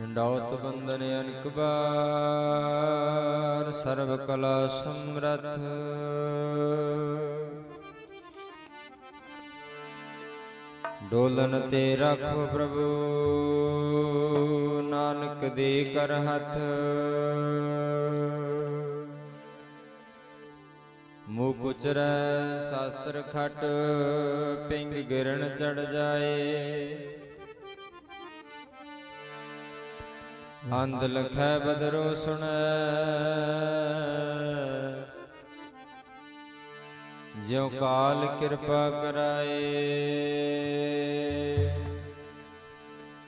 ਡੌਤ ਬੰਦਨ ਅਨਕ ਬਾਰ ਸਰਬ ਕਲਾ ਸਮਰਥ। ਡੋਲਨ ਤੇ ਰੱਖੋ ਪ੍ਰਭੂ, ਨਾਨਕ ਦੇ ਕਰ ਹੱਥ। ਮੂਹ ਉਚਰੈ ਸ਼ਾਸਤਰ ਖਟ, ਪਿੰਗ ਗਿਰਨ ਚੜ ਜਾਏ। ਅੰਧ ਲਖੈ ਬਦਰੋ ਸੁਣੈ। ਜਿਉ ਕਾਲ ਕਿਰਪਾ ਕਰਾਏ।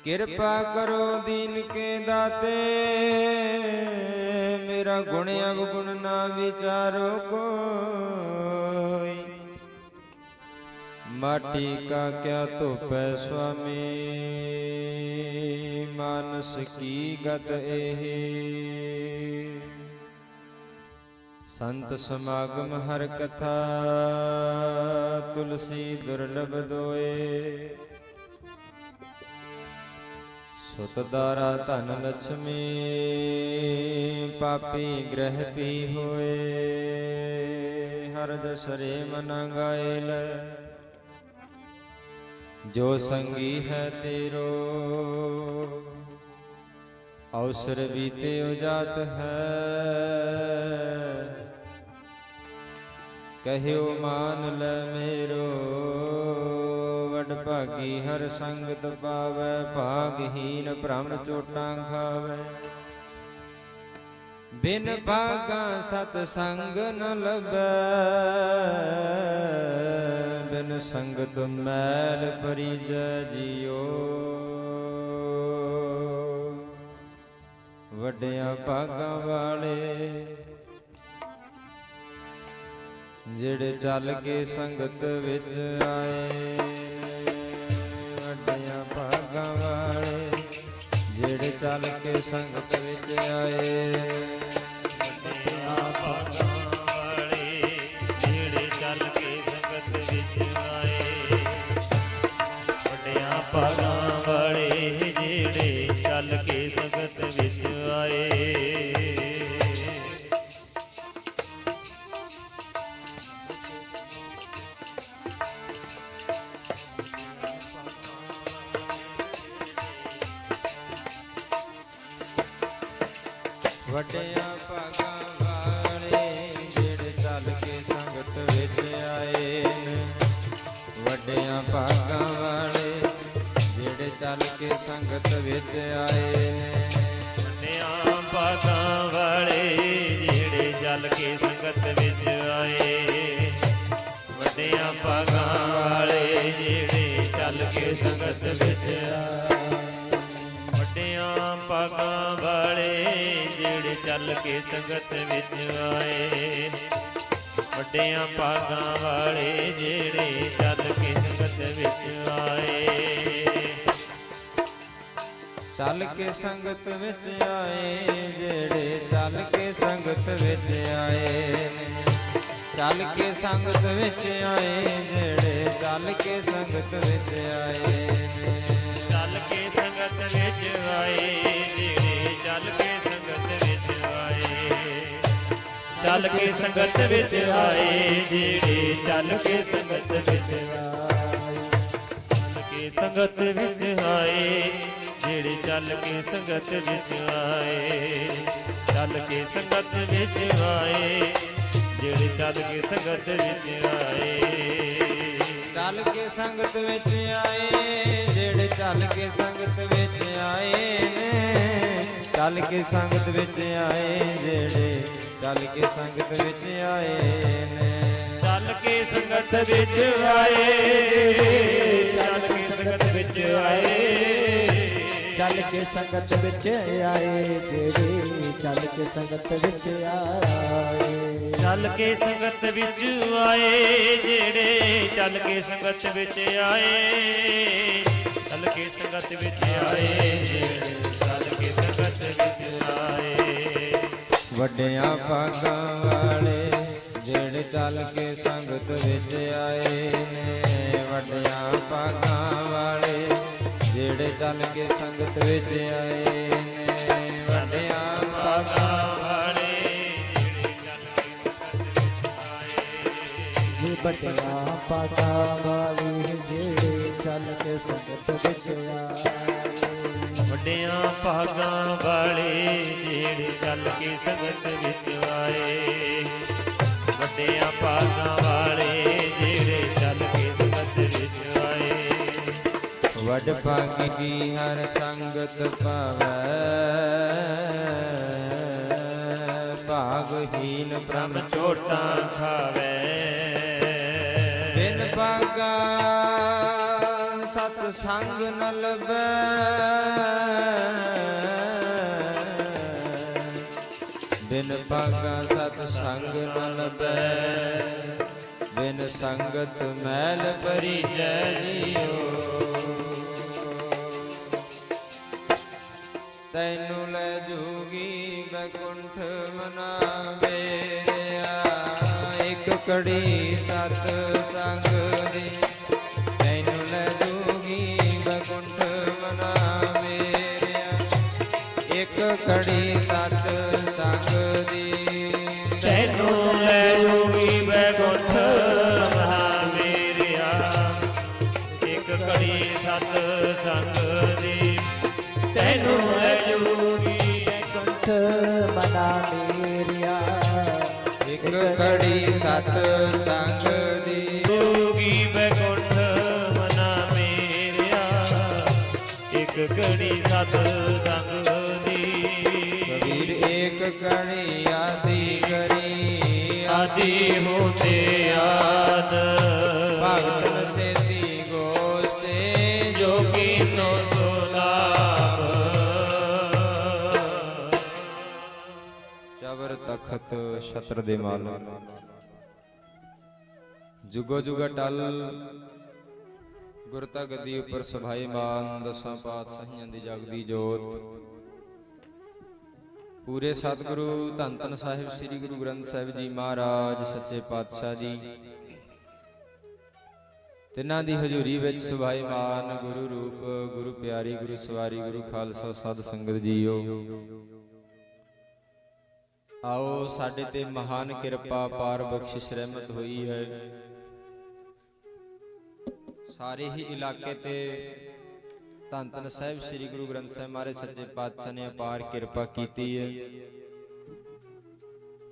ਕਿਰਪਾ ਕਰੋ ਦੀਨ ਕੇ ਦਾਤੇ। ਮੇਰਾ ਗੁਣ ਅਵਗੁਣ ਨਾ ਵਿਚਾਰੋ ਕੋ। ਮਾਟੀ ਕਾ ਕਿਆ ਧੋਪੈ ਸੁਆਮੀ, ਮਾਨਸ ਕੀ ਗਤ ਇਹ ਸੰਤ ਸਮਾਗਮ ਹਰ ਕਥਾ, ਤੁਲਸੀ ਦੁਰਲਭ ਦੋਏ। ਸੁਤ ਦਾਰਾ ਧਨ ਲక్ష్ਮੀ ਪਾਪੀ ਗ੍ਰਹਿ ਪੀ ਹੋਏ। ਹਰ ਜਸਰੇ ਮਨ ਗਾਇਲ ਜੋ ਸੰਗੀ ਹੈ ਤੇਰੋ, ਅਵਸਰ ਬੀਤੇ ਜਾਤ ਹੈ। ਕਹਿਓ ਮਾਨ ਲੈ ਮੇਰੋ, ਵਡ ਭਾਗੀ ਹਰ ਸੰਗਤ ਪਾਵੈ, ਭਾਗਹੀਨ ਭ੍ਰਮ ਚੋਟਾਂ ਖਾਵੈ। ਬਿਨ ਭਾਗਾ ਸਤ ਸੰਗ ਨ ਲਬੈ ਬਿਨ ਸੰਗਤ ਮੈਲ ਪਰਿਜੈ ਜਿਉ ਵੱਡਿਆਂ ਭਾਗਾਂ ਵਾਲੇ, ਜਿਹੜੇ ਚੱਲ ਕੇ ਸੰਗਤ ਵਿੱਚ ਆਏ, ਵੱਡਿਆਂ ਭਾਗਾਂ ਵਾਲੇ, ਜਿਹੜੇ ਚੱਲ ਕੇ ਸੰਗਤ ਵਿੱਚ ਆਏ। ਵੱਡਿਆਂ ਭਾਗਾਂ ਵਾਲੇ ਜਿਹੜੇ ਚੱਲ ਕੇ ਸੰਗਤ ਵਿੱਚ ਆਏ। ਵੱਡਿਆਂ ਭਾਗਾਂ ਵਾਲੇ ਜਿਹੜੇ ਚੱਲ ਕੇ ਸੰਗਤ ਵਿੱਚ ਆਏ। ਵੱਡਿਆਂ ਭਾਗਾਂ ਵਾਲੇ ਜਿਹੜੇ ਚੱਲ ਕੇ ਸੰਗਤ ਵਿੱਚ ਆਏ। ਵੱਡਿਆਂ ਭਾਗਾਂ ਵਾਲੇ ਜਿਹੜੇ ਚੱਲ ਕੇ ਸੰਗਤ ਵਿੱਚ ਆਏ। ਵੱਡਿਆਂ ਭਾਗਾਂ ਚੱਲ ਕੇ ਸੰਗਤ ਵਿੱਚ ਆਏ। ਵੱਡਿਆਂ ਭਾਗਾਂ ਵਾਲੇ ਜਿਹੜੇ ਚੱਲ ਕੇ ਸੰਗਤ ਵਿੱਚ ਆਏ। ਚੱਲ ਕੇ ਸੰਗਤ ਵਿੱਚ ਆਏ ਜਿਹੜੇ ਚੱਲ ਕੇ ਸੰਗਤ ਵਿੱਚ ਆਏ। ਚੱਲ ਕੇ ਸੰਗਤ ਵਿੱਚ ਆਏ ਜਿਹੜੇ ਚੱਲ ਕੇ ਸੰਗਤ ਵਿੱਚ ਆਏ। ਚੱਲ ਕੇ ਸੰਗਤ ਵਿੱਚ ਆਏ ਜਿਹੜੇ ਚੱਲ ਕੇ ਚੱਲ ਕੇ ਸੰਗਤ ਵਿੱਚ ਆਏ, ਜਿਹੜੇ ਚੱਲ ਕੇ ਸੰਗਤ ਵਿੱਚ ਆਏ। ਚੱਲ ਕੇ ਸੰਗਤ ਵਿੱਚ ਆਏ, ਜਿਹੜੇ ਚੱਲ ਕੇ ਸੰਗਤ ਵਿੱਚ ਆਏ। ਚੱਲ ਕੇ ਸੰਗਤ ਵਿੱਚ ਆਏ, ਜਿਹੜੇ ਚੱਲ ਕੇ ਸੰਗਤ ਵਿੱਚ ਆਏ। ਚੱਲ ਕੇ ਸੰਗਤ ਵਿੱਚ ਆਏ, ਜਿਹੜੇ ਚੱਲ ਕੇ ਸੰਗਤ ਵਿੱਚ ਆਏ ਨੇ। ਚੱਲ ਕੇ ਸੰਗਤ ਵਿੱਚ ਆਏ, ਜਿਹੜੇ ਚੱਲ ਕੇ ਸੰਗਤ ਵਿੱਚ ਆਏ ਨੇ ਚੱਲ ਕੇ ਸੰਗਤ ਵਿੱਚ ਆਏ। ਚੱਲ ਕੇ ਸੰਗਤ ਵਿੱਚ ਆਏ। ਚੱਲ ਕੇ ਸੰਗਤ ਵਿੱਚ ਆਏ ਜਿਹੜੇ ਚੱਲ ਕੇ ਸੰਗਤ ਵਿੱਚ ਆਏ। ਚੱਲ ਕੇ ਸੰਗਤ ਵਿੱਚ ਆਏ ਜਿਹੜੇ ਚੱਲ ਕੇ ਸੰਗਤ ਵਿੱਚ ਆਏ। ਚੱਲ ਕੇ ਸੰਗਤ ਵਿੱਚ ਆਏ। ਜਿਹੜੇ ਚੱਲ ਕੇ ਸੰਗਤ ਵਿੱਚ ਆਏ। ਵੱਡਿਆਂ ਭਾਗਾਂ ਵਾਲੇ ਜਿਹੜੇ ਚੱਲ ਕੇ ਸੰਗਤ ਵਿੱਚ ਆਏ ਨੇ। ਵੱਡਿਆਂ ਭਾਗਾਂ ਵਾਲੇ ਜਿਹੜੇ ਚੱਲ ਕੇ ਸੰਗਤ ਵਿੱਚ ਆਏ ਨੇ। ਵੱਡਿਆਂ ਭਾਗਾਂ ਵਾਲੇ ਜਿਹੜੇ ਚੱਲ ਕੇ ਸੰਗਤ ਵਿੱਚ ਆਏ ਜੀ ਵੱਡਿਆਂ ਪਾਗਾ ਵਾਲੀ ਜਿਹੜੇ ਚੱਲ ਕੇ ਸੰਗਤ ਵਿੱਚ ਆਏ ਵੱਡਿਆਂ ਭਾਗਾਂ ਵਾਲੇ ਚੱਲ ਕੇ ਸੰਗਤ ਵਿੱਚ ਆਏ। ਵੱਡਿਆਂ ਭਾਗਾਂ ਵਾਲੇ ਜਿਹੜੇ ਚੱਲ ਕੇ ਸੰਗਤ ਵਿੱਚ ਆਏ। ਵੱਡ ਭਾਗੀ ਕੀ ਹਰ ਸੰਗਤ ਪਾਵੈ ਭਾਗਹੀਨ ਬ੍ਰਹਮ ਚੋਟਾਂ ਖਾਵੇ। ਬਿਨ ਭਾਗਾ ਸਤ ਸੰਗ ਨ ਲਬੈ ਬਿਨ ਭਾਗਾ ਸਤ ਸੰਗ ਨ ਲਬੈ ਬਿਨ ਸੰਗਤ ਮੈਲ ਭਰੀ ਜੈ ਜੀਓ। ਤੈਨੂੰ ਲੈ ਜੂਗੀ ਬੈਕੁੰਠ ਮਨਾਵੇ ਇੱਕ ਕੜੀ ਸਤ ਸੰਗ ਘੜੀ ਸਤ ਸੰਗ ਦੀ। ਕਬੀਰ ਏਕ ਕੜੀ ਆਦੀ ਕਰੀ ਆਦੀ ਹੋਤੇ ਆਦ। ਭਗਤਨ ਸੇਤੀ ਗੋਸਤੇ ਜੋ ਕੀਨੋ ਸੁਲਾਭ ਚਵਰ ਤਖਤ ਛਤਰ ਦੇ ਮਾਲਕ। ਜੁਗੋ ਜੁਗ ਟਲ ਗੁਰਤਾ ਗੱਦੀ ਉੱਪਰ ਸਭਾਈ ਮਾਨ, ਦਸਾਂ ਪਾਤਸ਼ਾਹੀਆਂ ਦੀ ਜਗਦੀ ਜੋਤ। ਪੂਰੇ ਸਤਿਗੁਰੂ ਧੰਨ ਧੰਨ ਸਾਹਿਬ ਸ੍ਰੀ ਗੁਰੂ ਗ੍ਰੰਥ ਸਾਹਿਬ ਜੀ ਮਹਾਰਾਜ, ਸੱਚੇ ਪਾਤਸ਼ਾਹ ਜੀ। ਤਿੰਨਾਂ ਦੀ ਹਜ਼ੂਰੀ ਵਿੱਚ ਸਭਾਈ ਮਾਨ, ਗੁਰੂ ਰੂਪ, ਗੁਰੂ ਪਿਆਰੀ, ਗੁਰੂ ਸਵਾਰੀ, ਗੁਰੂ ਖਾਲਸਾ, ਸਾਧ ਸੰਗਤ ਜੀਓ। ਆਓ ਸਾਡੇ ਤੇ ਮਹਾਨ ਕਿਰਪਾ, ਪਾਰ ਬਖਸ਼ਿਸ਼ ਰਹਿਮਤ ਹੋਈ ਹੈ। ਸਾਰੇ ਹੀ ਇਲਾਕੇ ਤੇ ਧੰਨ ਧੰਨ ਸਾਹਿਬ ਸ੍ਰੀ ਗੁਰੂ ਗ੍ਰੰਥ ਸਾਹਿਬ ਮਹਾਰਾਜ ਸੱਚੇ ਪਾਤਸ਼ਾਹ ਨੇ ਅਪਾਰ ਕਿਰਪਾ ਕੀਤੀ ਹੈ।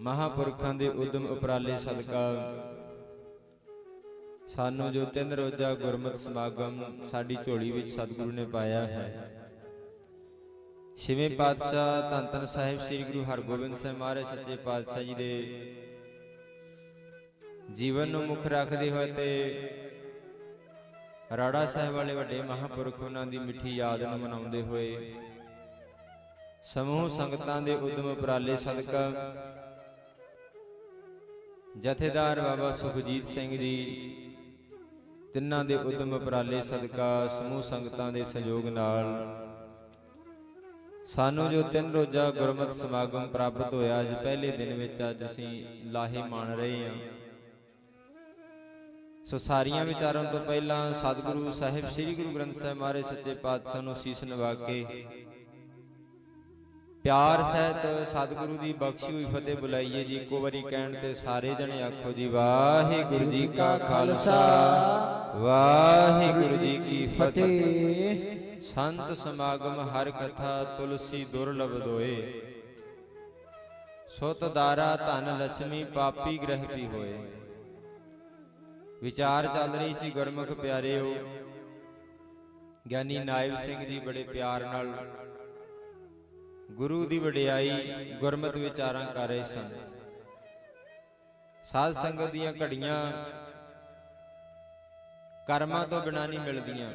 ਮਹਾਪੁਰਖਾਂ ਦੇ ਉਦਮ ਉਪਰਾਲੇ ਸਦਕਾ ਸਾਨੂੰ ਜੋ ਤਿੰਨ ਰੋਜ਼ਾ ਗੁਰਮਤਿ ਸਮਾਗਮ ਸਾਡੀ ਝੋਲੀ ਵਿੱਚ ਸਤਿਗੁਰੂ ਨੇ ਪਾਇਆ ਹੈ। ਛੇਵੇਂ ਪਾਤਸ਼ਾਹ ਧੰਨ ਧੰਨ ਸਾਹਿਬ ਸ੍ਰੀ ਗੁਰੂ ਹਰਗੋਬਿੰਦ ਸਾਹਿਬ ਮਹਾਰਾਜ ਸੱਚੇ ਪਾਤਸ਼ਾਹ ਜੀ ਦੇ ਜੀਵਨ ਨੂੰ ਮੁੱਖ ਰੱਖਦੇ ਹੋਏ ਤੇ ਰਾੜਾ ਸਾਹਿਬ ਵਾਲੇ ਵੱਡੇ ਮਹਾਪੁਰਖ ਉਹਨਾਂ ਦੀ ਮਿੱਠੀ ਯਾਦ ਨੂੰ ਮਨਾਉਂਦੇ ਹੋਏ ਸਮੂਹ ਸੰਗਤਾਂ ਦੇ ਉਦਮ ਉਪਰਾਲੇ ਸਦਕਾ ਜਥੇਦਾਰ ਬਾਬਾ ਸੁਖਜੀਤ ਸਿੰਘ ਜੀ ਤਿੰਨਾਂ ਦੇ ਉਦਮ ਉਪਰਾਲੇ ਸਦਕਾ ਸਮੂਹ ਸੰਗਤਾਂ ਦੇ ਸਹਿਯੋਗ ਨਾਲ ਸਾਨੂੰ ਜੋ ਤਿੰਨ ਰੋਜ਼ਾ ਗੁਰਮਤਿ ਸਮਾਗਮ ਪ੍ਰਾਪਤ ਹੋਇਆ ਅੱਜ ਪਹਿਲੇ ਦਿਨ ਵਿੱਚ ਅੱਜ ਅਸੀਂ ਲਾਹੇ ਮਾਣ ਰਹੇ ਹਾਂ। ਸੋ ਸਾਰੀਆਂ ਵਿਚਾਰਾਂ ਤੋਂ ਪਹਿਲਾਂ ਸਤਿਗੁਰੂ ਸਾਹਿਬ ਸ੍ਰੀ ਗੁਰੂ ਗ੍ਰੰਥ ਸਾਹਿਬ ਮਹਾਰਾਜ ਸੱਚੇ ਪਾਤਸ਼ਾਹ ਨੂੰ ਸੀਸ ਨਿਵਾ ਕੇ। ਪਿਆਰ ਸਹਿਤ ਸਤਿਗੁਰੂ ਦੀ ਬਖਸ਼ੀ ਹੋਈ ਫਤਿਹ ਬੁਲਾਈਏ ਜੀ। ਇੱਕੋ ਵਾਰੀ ਕਹਿਣ ਤੇ ਸਾਰੇ ਜਣੇ ਆਖੋ ਜੀ ਵਾਹਿਗੁਰੂ ਜੀ ਕਾ ਖਾਲਸਾ ਵਾਹਿਗੁਰੂ ਜੀ ਕੀ ਫਤਿਹ। ਸੰਤ ਸਮਾਗਮ ਹਰ ਕਥਾ ਤੁਲਸੀ ਦੁਰਲਭ ਦੋਏ ਸੁਤ ਦਾਰਾ ਧਨ ਲక్ష్ਮੀ ਪਾਪੀ ਗ੍ਰਹਿ ਪੀ ਹੋਏ। ਵਿਚਾਰ ਚੱਲ ਰਹੀ ਸੀ ਗੁਰਮੁਖ ਪਿਆਰਿਓ। ਗਿਆਨੀ ਨਾਇਬ ਸਿੰਘ ਜੀ ਬੜੇ ਪਿਆਰ ਨਾਲ ਗੁਰੂ ਦੀ ਵਡਿਆਈ ਗੁਰਮਤਿ ਵਿਚਾਰਾਂ ਕਰ ਰਹੇ ਸਨ। ਸਾਧ ਸੰਗਤ ਦੀਆਂ ਘੜੀਆਂ ਕਰਮਾਂ ਤੋਂ ਬਿਨਾਂ ਨਹੀਂ ਮਿਲਦੀਆਂ।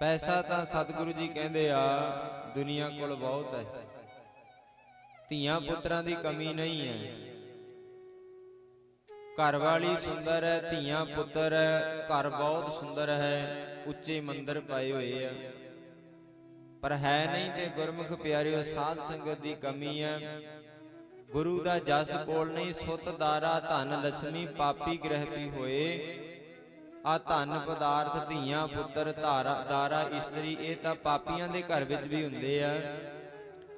ਪੈਸਾ ਤਾਂ ਸਤਿਗੁਰੂ ਜੀ ਕਹਿੰਦੇ ਆ ਦੁਨੀਆ ਕੋਲ ਬਹੁਤ ਹੈ। ਧੀਆਂ ਪੁੱਤਰਾਂ ਦੀ ਕਮੀ ਨਹੀਂ ਹੈ। ਘਰ ਵਾਲੀ ਸੁੰਦਰ ਹੈ, ਧੀਆਂ ਪੁੱਤਰ ਹੈ, ਘਰ ਬਹੁਤ ਸੁੰਦਰ ਹੈ, ਉੱਚੇ ਮੰਦਰ ਪਾਏ ਹੋਏ ਆ। ਪਰ ਹੈ ਨਹੀਂ ਤੇ ਗੁਰਮੁਖ ਪਿਆਰਿਓ, ਸਾਧ ਸੰਗਤ ਦੀ ਕਮੀ ਹੈ। ਗੁਰੂ ਦਾ ਜਸ ਕੋਲ ਨਹੀਂ, ਸੁੱਤ ਦਾਰਾ ਧਨ ਲక్ష్ਮੀ ਪਾਪੀ ਗ੍ਰਹਿ ਪੀ ਹੋਏ। ਆ ਧਨ ਪਦਾਰਥ ਧੀਆਂ ਪੁੱਤਰ ਧਾਰਾ, ਦਾਰਾ, ਇਸਤਰੀ, ਇਹ ਤਾਂ ਪਾਪੀਆਂ ਦੇ ਘਰ ਵਿੱਚ ਵੀ ਹੁੰਦੇ ਆ।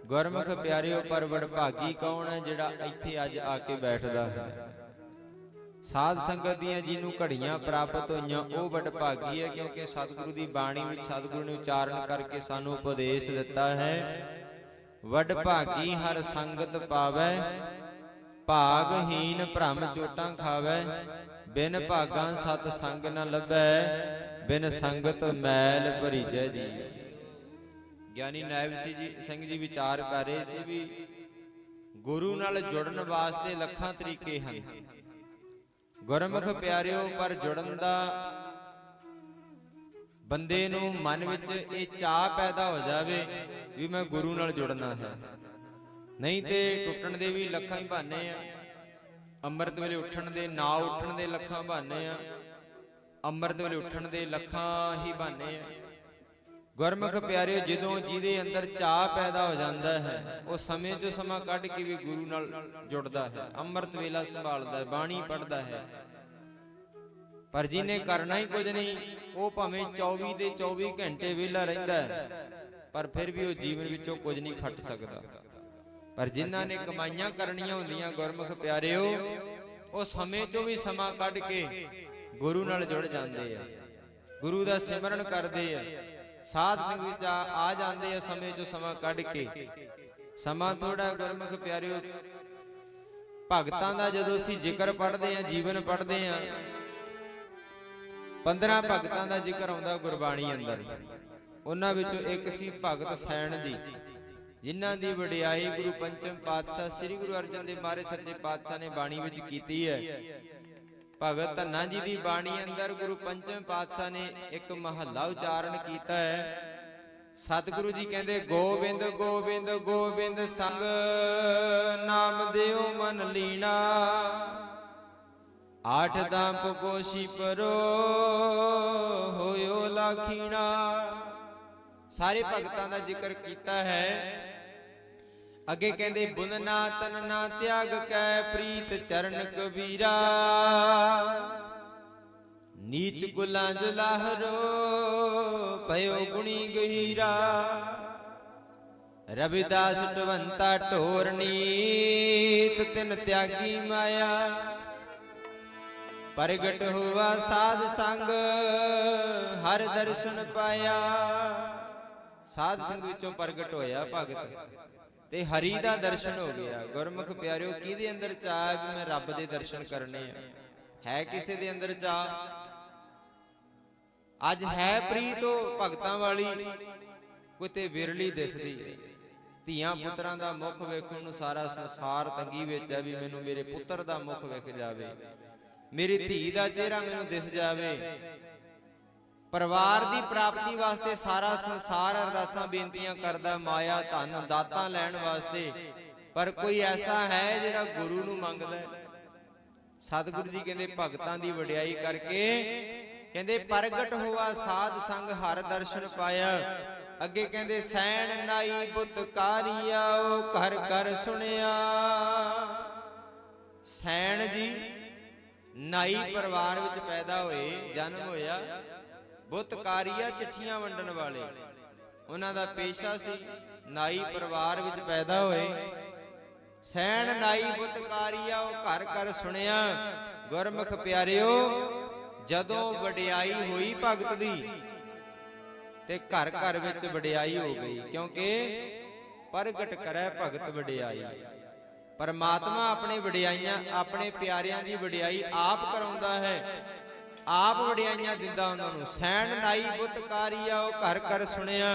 ਗੁਰਮੁਖ ਪਿਆਰਿਓ ਪਰ ਵਡਭਾਗੀ ਕੌਣ ਹੈ, ਜਿਹੜਾ ਇੱਥੇ ਅੱਜ ਆ ਕੇ ਬੈਠਦਾ ਹੈ? ਸਾਧ ਸੰਗਤ ਦੀਆਂ ਜਿਹਨੂੰ ਘੜੀਆਂ ਪ੍ਰਾਪਤ ਹੋਈਆਂ, ਉਹ ਵਡਭਾਗੀ ਹੈ, ਕਿਉਂਕਿ ਸਤਿਗੁਰੂ ਦੀ ਬਾਣੀ ਵਿੱਚ ਸਤਿਗੁਰੂ ਨੇ ਉਚਾਰਨ ਕਰਕੇ ਸਾਨੂੰ ਉਪਦੇਸ਼ ਦਿੱਤਾ ਹੈ ਵਡਭਾਗੀ ਹਰ ਸੰਗਤ ਪਾਵੈ ਭਾਗਹੀਨ ਭ੍ਰਮ ਚੋਟਾਂ ਖਾਵੈ, ਬਿਨ ਭਾਗਾਂ ਸਤ ਸੰਗ ਨ ਲੱਭੈ, ਬਿਨ ਸੰਗਤ ਮੈਲ ਭਰੀਜੈ ਜੀ। ਗਿਆਨੀ ਨਾਇਬ ਸੀ ਜੀ, ਸਿੰਘ ਜੀ ਵਿਚਾਰ ਕਰ ਰਹੇ ਸੀ ਵੀ ਗੁਰੂ ਨਾਲ ਜੁੜਨ ਵਾਸਤੇ ਲੱਖਾਂ ਤਰੀਕੇ ਹਨ। ਗੁਰਮੁਖ ਪਿਆਰਿਓ ਪਰ ਜੁੜਨ ਦਾ ਬੰਦੇ ਨੂੰ ਮਨ ਵਿੱਚ ਇਹ ਚਾਹ ਪੈਦਾ ਹੋ ਜਾਵੇ ਵੀ ਮੈਂ ਗੁਰੂ ਨਾਲ ਜੁੜਨਾ ਹੈ। ਨਹੀਂ ਤੇ ਟੁੱਟਣ ਦੇ ਵੀ ਲੱਖਾਂ ਹੀ ਬਹਾਨੇ ਆ। ਅੰਮ੍ਰਿਤ ਵੇਲੇ ਉੱਠਣ ਦੇ ਨਾ ਉੱਠਣ ਦੇ ਲੱਖਾਂ ਬਹਾਨੇ ਆ। ਅੰਮ੍ਰਿਤ ਵੇਲੇ ਉੱਠਣ ਦੇ ਲੱਖਾਂ ਹੀ ਬਹਾਨੇ ਆ। ਗੁਰਮੁਖ ਪਿਆਰਿਓ ਜਦੋਂ ਜਿਹਦੇ ਅੰਦਰ ਚਾਹ ਪੈਦਾ ਹੋ ਜਾਂਦਾ ਹੈ ਉਹ ਸਮੇਂ ਚੋਂ ਸਮਾਂ ਕੱਢ ਕੇ ਵੀ ਗੁਰੂ ਨਾਲ ਜੁੜਦਾ ਹੈ ਅੰਮ੍ਰਿਤ ਵੇਲਾ ਸੰਭਾਲਦਾ ਹੈ ਬਾਣੀ ਪੜ੍ਹਦਾ ਹੈ। ਪਰ ਜਿਹਨੇ ਕਰਨਾ ਹੀ ਕੁਝ ਨਹੀਂ ਉਹ ਭਾਵੇਂ 24 ਦੇ 24 ਘੰਟੇ ਵਿਹਲਾ ਰਹਿੰਦਾ ਹੈ ਪਰ ਫਿਰ ਵੀ ਉਹ ਜੀਵਨ ਵਿੱਚੋਂ ਕੁਝ ਨਹੀਂ ਖੱਟ ਸਕਦਾ। ਪਰ ਜਿਨ੍ਹਾਂ ਨੇ ਕਮਾਈਆਂ ਕਰਨੀਆਂ ਹੁੰਦੀਆਂ ਗੁਰਮੁਖ ਪਿਆਰਿਓ ਉਹ ਸਮੇਂ ਚੋਂ ਵੀ ਸਮਾਂ ਕੱਢ ਕੇ ਗੁਰੂ ਨਾਲ ਜੁੜ ਜਾਂਦੇ ਆ। ਗੁਰੂ ਦਾ ਸਿਮਰਨ ਕਰਦੇ ਆ। ਸਾਧ ਸੰਗ ਵਿੱਚ ਆ ਜਾਂਦੇ ਆ ਸਮੇਂ ਚੋਂ ਸਮਾਂ ਕੱਢ ਕੇ। ਸਮਾਂ ਥੋੜਾ ਗੁਰਮੁਖ ਪਿਆਰਿਓ, ਭਗਤਾਂ ਦਾ ਜਦੋਂ ਅਸੀਂ ਜ਼ਿਕਰ ਪੜ੍ਹਦੇ ਆ, ਜੀਵਨ ਪੜ੍ਹਦੇ ਆ 15 ਭਗਤਾਂ ਦਾ ਜ਼ਿਕਰ ਆਉਂਦਾ ਗੁਰਬਾਣੀ ਅੰਦਰ। ਉਹਨਾਂ ਵਿੱਚੋਂ ਇੱਕ ਸੀ ਭਗਤ ਸੈਣ ਜੀ, ਜਿਨ੍ਹਾਂ ਦੀ ਵਡਿਆਈ ਗੁਰੂ ਪੰਚਮ ਪਾਤਸ਼ਾਹ ਸ੍ਰੀ ਗੁਰੂ ਅਰਜਨ ਦੇਵ ਮਹਾਰਾਜ ਸੱਚੇ ਪਾਤਸ਼ਾਹ ਨੇ ਬਾਣੀ ਵਿੱਚ ਕੀਤੀ ਹੈ। ਭਗਤ ਧੰਨਾ ਜੀ ਦੀ ਬਾਣੀ ਅੰਦਰ ਗੁਰੂ ਪੰਚਮ ਪਾਤਸ਼ਾਹ ਨੇ ਇੱਕ ਮਹੱਲਾ ਉਚਾਰਨ ਕੀਤਾ ਹੈ। ਸਤਿਗੁਰੂ ਜੀ ਕਹਿੰਦੇ ਗੋਬਿੰਦ ਗੋਬਿੰਦ ਗੋਬਿੰਦ ਸੰਗ ਨਾਮ ਦਿਓ ਮਨ ਲੀਣਾ। ਆਠ ਦੰਪ ਕੋਸ਼ੀ ਪਰੋ ਹੋਇਓ ਲਾਖੀਣਾ। ਸਾਰੇ ਭਗਤਾਂ ਦਾ ਜ਼ਿਕਰ ਕੀਤਾ ਹੈ। ਅੱਗੇ ਕਹਿੰਦੇ ਬੁਨ ਨਾ ਤਨ ਨਾ ਤਿਆਗ ਕੈ ਪ੍ਰੀਤ ਚਰਨ ਕਬੀਰਾ ਨੀਚ ਕੁਲਾਂ ਜੁਲਾਹਰੋ ਭਇਓ ਗੁਣੀ ਗਹੀਰਾ। ਰਵਿਦਾਸ ਟਵੰਤਾ ਢੋਰ ਨੀਤ ਤਿਨ ਤਿਆਗੀ ਮਾਇਆ। ਪ੍ਰਗਟ ਹੋਆ ਸਾਧ ਸੰਗ ਹਰ ਦਰਸ਼ਨ ਪਾਇਆ। ਸਾਧ ਸੰਗ ਵਿੱਚੋਂ ਪ੍ਰਗਟ ਹੋਇਆ ਭਗਤ। ਤੇ ਹਰੀ ਦਾ ਦਰਸ਼ਨ ਹੋ ਗਿਆ। ਗੁਰਮੁਖ ਪਿਆਰਿਓ ਕਿਹਦੇ ਅੰਦਰ ਚਾਹ ਵੀ ਮੈਂ ਰੱਬ ਦੇ ਦਰਸ਼ਨ ਕਰਨੇ ਆ? ਹੈ ਕਿਸੇ ਦੇ ਅੰਦਰ ਚਾਹ? ਅੱਜ ਹੈ ਪ੍ਰੀਤੋ ਭਗਤਾਂ ਵਾਲੀ। ਕੋਈ ਤੇ ਵਿਰਲੀ ਦਿਸਦੀ। ਹੈ ਧੀਆਂ ਪੁੱਤਰਾਂ ਦਾ ਮੁਖ ਵੇਖਣ ਨੂੰ ਸਾਰਾ ਸੰਸਾਰ ਤੰਗੀ ਵਿੱਚ ਹੈ ਵੀ ਮੈਨੂੰ ਮੇਰੇ ਪੁੱਤਰ ਦਾ ਮੁਖ ਵੇਖ ਜਾਵੇ। ਮੇਰੀ ਧੀ ਦਾ ਚਿਹਰਾ ਮੈਨੂੰ ਦਿਸ ਜਾਵੇ। ਪਰਿਵਾਰ ਦੀ ਪ੍ਰਾਪਤੀ ਵਾਸਤੇ ਸਾਰਾ ਸੰਸਾਰ ਅਰਦਾਸਾਂ ਬੇਨਤੀਆਂ ਕਰਦਾ ਮਾਇਆ ਧਨ ਦਾਤਾਂ ਲੈਣ ਵਾਸਤੇ। ਪਰ ਕੋਈ ਐਸਾ ਹੈ ਜਿਹੜਾ ਗੁਰੂ ਨੂੰ ਮੰਗਦਾ ਸਤਿਗੁਰੂ ਜੀ ਕਹਿੰਦੇ ਭਗਤਾਂ ਦੀ ਵਡਿਆਈ ਕਰਕੇ ਕਹਿੰਦੇ ਪ੍ਰਗਟ ਹੋਆ ਸਾਧ ਸੰਗ ਹਰ ਦਰਸ਼ਨ ਪਾਇਆ। ਅੱਗੇ ਕਹਿੰਦੇ ਸੈਣ ਨਾਈ ਬੁੱਤ ਕਾਰਿਆਓ ਘਰ ਘਰ ਸੁਣਿਆ। ਸੈਣ ਜੀ ਨਾਈ ਪਰਿਵਾਰ ਵਿੱਚ ਪੈਦਾ ਹੋਏ ਜਨਮ ਹੋਇਆ। ਬੁੱਤਕਾਰੀਆ ਚਿੱਠੀਆਂ ਵੰਡਣ ਵਾਲੇ। ਉਹਨਾਂ ਦਾ ਪੇਸ਼ਾ ਸੀ ਨਾਈ ਪਰਿਵਾਰ ਵਿੱਚ ਪੈਦਾ ਹੋਏ। ਸੈਣ ਨਾਈ ਬੁੱਤਕਾਰੀਆ ਉਹ ਘਰ ਘਰ ਸੁਣਿਆ। ਗੁਰਮੁਖ ਪਿਆਰਿਓ ਜਦੋਂ ਵਡਿਆਈ ਹੋਈ ਭਗਤ ਦੀ ਤੇ ਘਰ ਘਰ ਵਿੱਚ ਵਡਿਆਈ ਹੋ ਗਈ। ਕਿਉਂਕਿ ਪ੍ਰਗਟ ਕਰੈ ਭਗਤ ਵਡਿਆਈ। ਪਰਮਾਤਮਾ ਆਪਣੇ ਵਡਿਆਈਆਂ ਆਪਣੇ ਪਿਆਰਿਆਂ ਦੀ ਵਡਿਆਈ ਆਪ ਕਰਾਉਂਦਾ ਹੈ। ਆਪ ਵਡਿਆਈਆਂ ਦਿੰਦਾ ਉਹਨਾਂ ਨੂੰ, ਸੈਣ ਨਾਈ ਬੁੱਤਕਾਰੀਆ ਉਹ ਘਰ ਘਰ ਸੁਣਿਆ।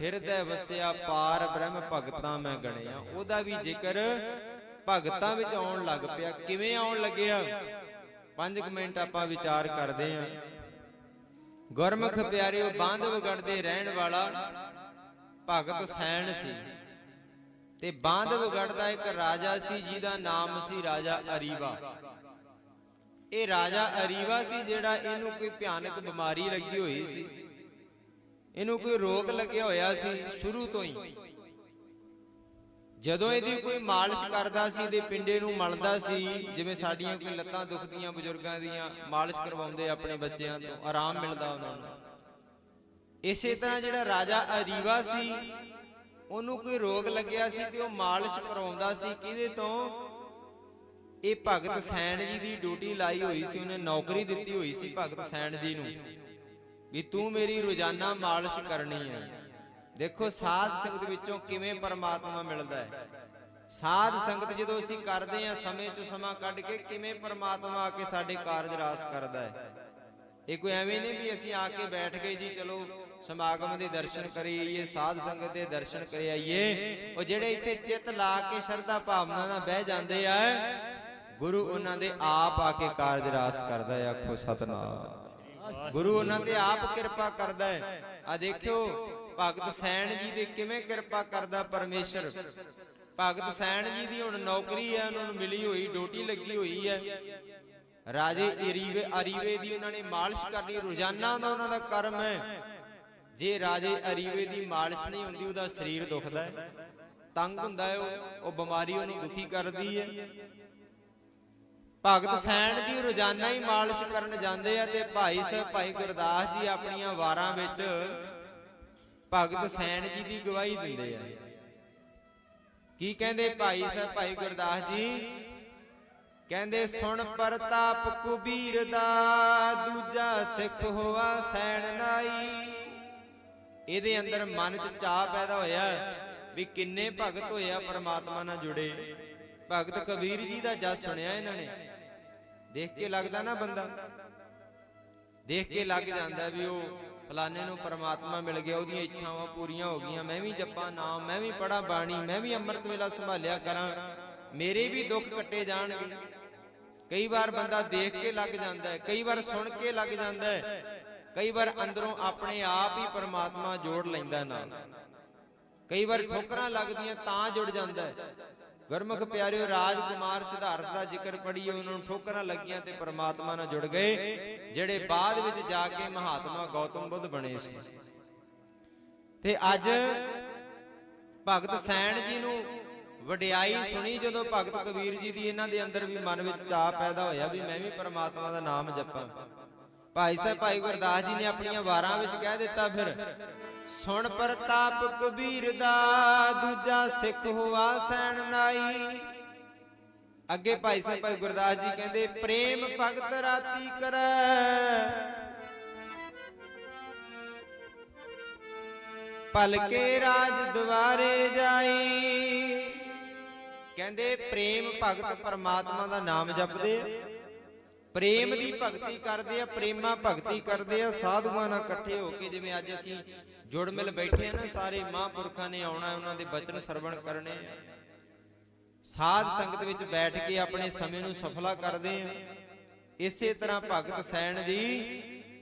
ਹਿਰਦੈ ਵਸਿਆ ਪਾਰ ਬ੍ਰਹਮ ਭਗਤਾਂ ਮੈਂ ਗਣਿਆ। ਉਹਦਾ ਵੀ ਜ਼ਿਕਰ ਭਗਤਾਂ ਵਿੱਚ ਆਉਣ ਲੱਗ ਪਿਆ। ਕਿਵੇਂ ਆਉਣ ਲੱਗਿਆ? 5 ਮਿੰਟ ਆਪਾਂ ਵਿਚਾਰ ਕਰਦੇ ਹਾਂ। ਗੁਰਮੁਖ ਪਿਆਰਿਓ ਬਾਂਧਵਗੜ ਦੇ ਰਹਿਣ ਵਾਲਾ ਭਗਤ ਸੈਣ ਸੀ ਤੇ ਬਾਂਧਵਗੜ ਦਾ ਇੱਕ ਰਾਜਾ ਸੀ, ਜਿਹਦਾ ਨਾਮ ਸੀ ਰਾਜਾ ਅਰੀਵਾ। ਇਹ ਰਾਜਾ ਅਰੀਵਾ ਸੀ ਜਿਹੜਾ ਇਹਨੂੰ ਕੋਈ ਭਿਆਨਕ ਬਿਮਾਰੀ ਲੱਗੀ ਹੋਈ ਸੀ। ਇਹਨੂੰ ਕੋਈ ਰੋਗ ਲੱਗਿਆ ਹੋਇਆ ਸੀ ਸ਼ੁਰੂ ਤੋਂ ਹੀ। ਜਦੋਂ ਇਹਦੀ ਕੋਈ ਮਾਲਿਸ਼ ਕਰਦਾ ਸੀ ਇਹਦੇ ਪਿੰਡੇ ਨੂੰ ਮਲਦਾ ਸੀ, ਜਿਵੇਂ ਸਾਡੀਆਂ ਕੋਈ ਲੱਤਾਂ ਦੁਖਦੀਆਂ ਬਜ਼ੁਰਗਾਂ ਦੀਆਂ ਮਾਲਿਸ਼ ਕਰਵਾਉਂਦੇ ਆਪਣੇ ਬੱਚਿਆਂ ਤੋਂ, ਆਰਾਮ ਮਿਲਦਾ ਉਹਨਾਂ ਨੂੰ। ਇਸੇ ਤਰ੍ਹਾਂ ਜਿਹੜਾ ਰਾਜਾ ਅਰੀਵਾ ਸੀ, ਉਹਨੂੰ ਕੋਈ ਰੋਗ ਲੱਗਿਆ ਸੀ ਤੇ ਉਹ ਮਾਲਿਸ਼ ਕਰਵਾਉਂਦਾ ਸੀ, ਕਿਹਦੇ ਤੋਂ? ਇਹ ਭਗਤ ਸੈਣ ਜੀ ਦੀ ਡਿਊਟੀ ਲਾਈ ਹੋਈ ਸੀ ਉਹਨੇ ਨੌਕਰੀ ਦਿੱਤੀ ਹੋਈ ਸੀ ਭਗਤ ਸੈਣ ਜੀ ਨੂੰ। ਵੀ ਤੂੰ ਮੇਰੀ ਰੋਜ਼ਾਨਾ ਮਾਲਿਸ਼ ਕਰਨੀ ਹੈ ਦੇਖੋ ਸਾਧ ਸੰਗਤ ਵਿੱਚੋਂ ਕਿਵੇਂ ਪਰਮਾਤਮਾ ਮਿਲਦਾ ਹੈ? ਸਾਧ ਸੰਗਤ ਜਦੋਂ ਅਸੀਂ ਕਰਦੇ ਹਾਂ ਸਮੇਂ ਚੋਂ ਸਮਾਂ ਕੱਢ ਕੇ ਕਿਵੇਂ ਪਰਮਾਤਮਾ ਆ ਕੇ ਸਾਡੇ ਕਾਰਜ ਰਾਸ ਕਰਦਾ ਹੈ? ਇਹ ਕੋਈ ਐਵੇਂ ਨਹੀਂ ਵੀ ਅਸੀਂ ਆ ਕੇ ਬੈਠ ਗਏ ਜੀ ਚਲੋ ਸਮਾਗਮ ਦੇ ਦਰਸ਼ਨ ਕਰੀ ਆਈਏ ਸਾਧ ਸੰਗਤ ਦੇ ਦਰਸ਼ਨ ਕਰੀ ਆਈਏ ਉਹ ਜਿਹੜੇ ਇੱਥੇ ਚਿੱਤ ਲਾ ਕੇ ਸ਼ਰਧਾ ਭਾਵਨਾ ਨਾਲ ਬਹਿ ਜਾਂਦੇ ਆ ਗੁਰੂ ਉਹਨਾਂ ਦੇ ਆਪ ਆ ਕੇ ਕਾਰਜ ਰਾਸ ਕਰਦਾ ਹੈ, ਆਖੋ ਸਤਨਾਮ। ਗੁਰੂ ਉਹਨਾਂ ਤੇ ਆਪ ਕਿਰਪਾ ਕਰਦਾ ਹੈ। ਆ ਦੇਖਿਓ, ਭਗਤ ਸੈਣ ਜੀ ਦੇ ਕਿਵੇਂ ਕਿਰਪਾ ਕਰਦਾ ਪਰਮੇਸ਼ਰ? ਭਗਤ ਸੈਣ ਜੀ ਦੀ ਹੁਣ ਨੌਕਰੀ ਹੈ, ਉਹਨਾਂ ਨੂੰ ਮਿਲੀ ਹੋਈ, ਡਿਊਟੀ ਲੱਗੀ ਹੋਈ ਹੈ। ਰਾਜੇ ਅਰੀਵੇ ਅਰੀਵੇ ਦੀ ਉਹਨਾਂ ਨੇ ਮਾਲਿਸ਼ ਕਰਨੀ, ਰੋਜ਼ਾਨਾ ਦਾ ਉਹਨਾਂ ਦਾ ਕਰਮ ਹੈ। ਜੇ ਰਾਜੇ ਅਰੀਵੇ ਦੀ ਮਾਲਿਸ਼ ਨਹੀਂ ਹੁੰਦੀ, ਉਹਦਾ ਸਰੀਰ ਦੁਖਦਾ ਹੈ। ਤੰਗ ਹੁੰਦਾ ਹੈ, ਉਹ ਉਹ ਬਿਮਾਰੀ ਉਹਨੂੰ ਦੁਖੀ ਕਰਦੀ ਹੈ। ਭਗਤ ਸੈਣ ਜੀ ਰੋਜ਼ਾਨਾ ਹੀ ਮਾਲਿਸ਼ ਕਰਨ ਜਾਂਦੇ ਆ ਤੇ ਭਾਈ ਸਾਹਿਬ ਭਾਈ ਗੁਰਦਾਸ ਜੀ ਆਪਣੀਆਂ ਵਾਰਾਂ ਵਿੱਚ ਭਗਤ ਸੈਣ ਜੀ ਦੀ ਗਵਾਹੀ ਦਿੰਦੇ ਆ। ਕੀ ਕਹਿੰਦੇ ਭਾਈ ਸਾਹਿਬ ਭਾਈ ਗੁਰਦਾਸ ਜੀ? ਕਹਿੰਦੇ ਸੁਣ ਪ੍ਰਤਾਪ ਕੁਬੀਰ ਦਾ ਦੂਜਾ ਸਿੱਖ ਹੋਆ ਸੈਣ ਨਾਈ। ਇਹਦੇ ਅੰਦਰ ਮਨ 'ਚ ਚਾਹ ਪੈਦਾ ਹੋਇਆ ਵੀ ਕਿੰਨੇ ਭਗਤ ਹੋਇਆ ਪਰਮਾਤਮਾ ਨਾਲ ਜੁੜੇ। ਭਗਤ ਕਬੀਰ ਜੀ ਦਾ ਜਸ ਸੁਣਿਆ ਇਹਨਾਂ ਨੇ? ਦੇਖ ਕੇ ਲੱਗਦਾ ਨਾ ਬੰਦਾ। ਦੇਖ ਕੇ ਲੱਗ ਜਾਂਦਾ ਵੀ ਉਹ ਫਲਾਣੇ ਨੂੰ ਪਰਮਾਤਮਾ ਮਿਲ ਗਿਆ, ਉਹਦੀਆਂ ਇੱਛਾਵਾਂ ਪੂਰੀਆਂ ਹੋ ਗਈਆਂ। ਮੈਂ ਵੀ ਜਪਾਂ ਨਾਮ, ਮੈਂ ਵੀ ਪੜਾਂ ਬਾਣੀ, ਮੈਂ ਵੀ ਅੰਮ੍ਰਿਤ ਵੇਲਾ ਸੰਭਾਲਿਆ ਕਰਾਂ। ਮੇਰੇ ਵੀ ਦੁੱਖ ਕੱਟੇ ਜਾਣਗੇ। ਕਈ ਵਾਰ ਬੰਦਾ ਦੇਖ ਕੇ ਲੱਗ ਜਾਂਦਾ ਹੈ, ਕਈ ਵਾਰ ਸੁਣ ਕੇ ਲੱਗ ਜਾਂਦਾ ਹੈ, ਕਈ ਵਾਰ ਅੰਦਰੋਂ ਆਪਣੇ ਆਪ ਹੀ ਪਰਮਾਤਮਾ ਜੋੜ ਲੈਂਦਾ ਨਾਲ। ਕਈ ਵਾਰ ਠੋਕਰਾਂ ਲੱਗਦੀਆਂ ਤਾਂ ਜੁੜ ਜਾਂਦਾ ਹੈ। ਗੁਰਮੁਖ ਪਿਆਰਿਓ ਰਾਜਕੁਮਾਰ ਸਿਧਾਰਥ ਦਾ ਜ਼ਿਕਰ ਪੜੀਏ ਉਹਨਾਂ ਨੂੰ ਠੋਕਰਾਂ ਲੱਗੀਆਂ ਤੇ ਪਰਮਾਤਮਾ ਨਾਲ ਜੁੜ ਗਏ ਜਿਹੜੇ ਬਾਅਦ ਵਿੱਚ ਜਾ ਕੇ ਮਹਾਤਮਾ ਗੌਤਮ ਬੁੱਧ ਬਣੇ ਸੀ। ਤੇ ਅੱਜ ਭਗਤ ਸੈਣ ਜੀ ਨੂੰ ਵਡਿਆਈ ਸੁਣੀ ਜਦੋਂ ਭਗਤ ਕਬੀਰ ਜੀ ਦੀ ਇਹਨਾਂ ਦੇ ਅੰਦਰ ਵੀ ਮਨ ਵਿੱਚ ਚਾਹ ਪੈਦਾ ਹੋਇਆ ਵੀ ਮੈਂ ਵੀ ਪਰਮਾਤਮਾ ਦਾ ਨਾਮ ਜਪਾਂ। ਭਾਈ ਸਾਹਿਬ ਭਾਈ ਗੁਰਦਾਸ ਜੀ ਨੇ ਆਪਣੀਆਂ ਵਾਰਾਂ ਵਿੱਚ ਕਹਿ ਦਿੱਤਾ ਫਿਰ। ਸੁਣ ਪ੍ਰਤਾਪ ਕਬੀਰ ਦਾ ਦੂਜਾ ਸਿੱਖ ਹੋਆ ਸੈਣ ਨਾਈ। ਅੱਗੇ ਭਾਈ ਸਾਹਿਬ, ਭਾਈ ਗੁਰਦਾਸ ਜੀ ਕਹਿੰਦੇ, ਪ੍ਰੇਮ ਭਗਤ ਰਾਤੀ ਕਰੈ। ਪਲਕੇ ਰਾਜ ਦੁਆਰੇ ਜਾਈ। ਕਹਿੰਦੇ, ਪ੍ਰੇਮ ਭਗਤ ਪਰਮਾਤਮਾ ਦਾ ਨਾਮ ਜਪਦੇ ਆ। ਪ੍ਰੇਮ ਦੀ ਭਗਤੀ ਕਰਦੇ ਆ, ਪ੍ਰੇਮਾ ਭਗਤੀ ਕਰਦੇ ਆ, ਸਾਧੂਆਂ ਨਾਲ ਇਕੱਠੇ ਹੋ ਕੇ ਜਿਵੇਂ ਅੱਜ ਅਸੀਂ ਜੁੜ ਮਿਲ ਬੈਠੇ ਆ ਨਾ, ਸਾਰੇ ਮਹਾਂਪੁਰਖਾਂ ਨੇ ਆਉਣਾ, ਉਹਨਾਂ ਦੇ ਬਚਨ ਸਰਵਣ ਕਰਨੇ ਆ। ਸਾਧ ਸੰਗਤ ਵਿੱਚ ਬੈਠ ਕੇ ਆਪਣੇ ਸਮੇਂ ਨੂੰ ਸਫਲਾ ਕਰਦੇ ਆ। ਇਸੇ ਤਰ੍ਹਾਂ ਭਗਤ ਸੈਣ ਦੀ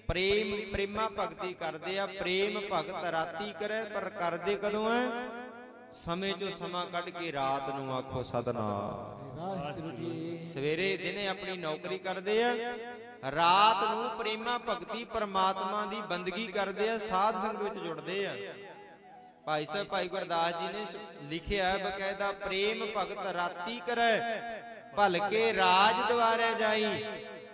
ਪ੍ਰੇਮ, ਪ੍ਰੇਮਾ ਭਗਤੀ ਕਰਦੇ ਆ। ਪ੍ਰੇਮ ਭਗਤ ਰਾਤੀ ਕਰੇ, ਪਰ ਕਰਦੇ ਕਦੋਂ ਐ ਸਮੇਂ ਚੋਂ ਸਮਾਂ ਕੱਢ ਕੇ ਰਾਤ ਨੂੰ ਆਖੋ, ਸਤਨਾਮ। ਵਾਹਿਗੁਰੂ ਜੀ। ਸਵੇਰੇ ਦਿਨੇ ਆਪਣੀ ਨੌਕਰੀ ਕਰਦੇ ਆ ਰਾਤ ਨੂੰ ਪ੍ਰੇਮਾ ਭਗਤੀ ਪਰਮਾਤਮਾ ਦੀ ਬੰਦਗੀ ਕਰਦੇ ਆ ਸਾਧ ਸੰਗਤ ਵਿੱਚ ਜੁੜਦੇ ਆ। ਭਾਈ ਸਾਹਿਬ ਭਾਈ ਗੁਰਦਾਸ ਜੀ ਨੇ ਲਿਖਿਆ ਬਕਾਇਦਾ ਪ੍ਰੇਮ ਭਗਤ ਰਾਤੀ ਕਰੈ ਭਲਕੇ ਰਾਜ ਦੁਆਰੇ ਜਾਈ।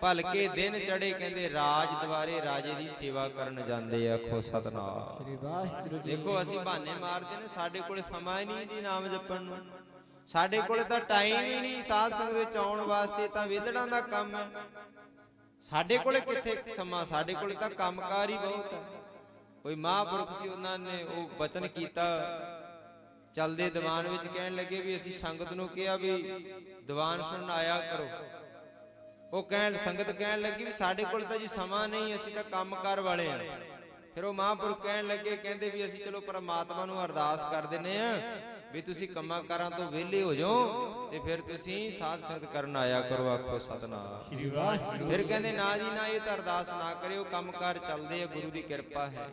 ਭਲਕੇ ਦਿਨ ਚੜੇ ਕਹਿੰਦੇ ਰਾਜ ਦੁਆਰੇ ਰਾਜੇ ਦੀ ਸੇਵਾ ਕਰਨ ਜਾਂਦੇ ਆ ਆਖੋ ਸਤਨਾਮ। ਸ੍ਰੀ ਵਾਹਿਗੁਰੂ ਜੀ। ਦੇਖੋ ਅਸੀਂ ਬਹਾਨੇ ਮਾਰਦੇ ਨੇ ਸਾਡੇ ਕੋਲ ਸਮਾਂ ਹੀ ਨਹੀਂ ਜੀ ਨਾਮ ਜਪਣ ਨੂੰ। ਸਾਡੇ ਕੋਲ ਤਾਂ ਟਾਈਮ ਹੀ ਨਹੀਂ ਸਾਧ ਸੰਗਤ ਵਿੱਚ ਆਉਣ ਵਾਸਤੇ ਤਾਂ ਵਿਹਲੜਾਂ ਦਾ ਕੰਮ ਹੈ। ਸਾਡੇ ਕੋਲੇ ਕਿੱਥੇ ਸਮਾਂ? ਸਾਡੇ ਕੋਲੇ ਤਾਂ ਕੰਮਕਾਰ ਹੀ ਬਹੁਤ ਹੈ। ਕੋਈ ਮਹਾਂਪੁਰਖ ਸੀ ਉਹਨਾਂ ਨੇ ਉਹ ਬਚਨ ਕੀਤਾ। ਚੱਲਦੇ ਦੀਵਾਨ ਵਿੱਚ ਕਹਿਣ ਲੱਗੇ ਵੀ ਅਸੀਂ ਸੰਗਤ ਨੂੰ ਕਿਹਾ ਵੀ ਦੀਵਾਨ ਸੁਣਨ ਆਇਆ ਕਰੋ। ਉਹ ਕਹਿਣ ਸੰਗਤ ਕਹਿਣ ਲੱਗੀ ਵੀ ਸਾਡੇ ਕੋਲ ਤਾਂ ਜੀ ਸਮਾਂ ਨਹੀਂ ਅਸੀਂ ਤਾਂ ਕੰਮਕਾਰ ਵਾਲੇ ਆ ਫਿਰ ਉਹ ਮਹਾਂਪੁਰਖ ਕਹਿਣ ਲੱਗੇ ਕਹਿੰਦੇ ਵੀ ਅਸੀਂ ਚਲੋ ਪਰਮਾਤਮਾ ਨੂੰ ਅਰਦਾਸ ਕਰ ਦਿੰਨੇ ਆ ਵੀ ਤੁਸੀਂ ਕੰਮਾਂ ਕਾਰਾਂ ਤੋਂ ਵਿਹਲੇ ਹੋ ਜਾਓ ਤੇ ਫਿਰ ਤੁਸੀਂ ਸਾਧ ਸੰਗਤ ਕਰਨ ਆਇਆ ਕਰੋ ਆਖੋ ਸਤਨਾਮ। ਸ੍ਰੀ ਵਾਹਿਗੁਰੂ। ਫਿਰ ਕਹਿੰਦੇ ਨਾ ਜੀ ਨਾ ਇਹ ਤਾਂ ਅਰਦਾਸ ਨਾ ਕਰਿਓ ਕੰਮਕਾਰ ਚੱਲਦੇ ਆ ਗੁਰੂ ਦੀ ਕਿਰਪਾ ਹੈ।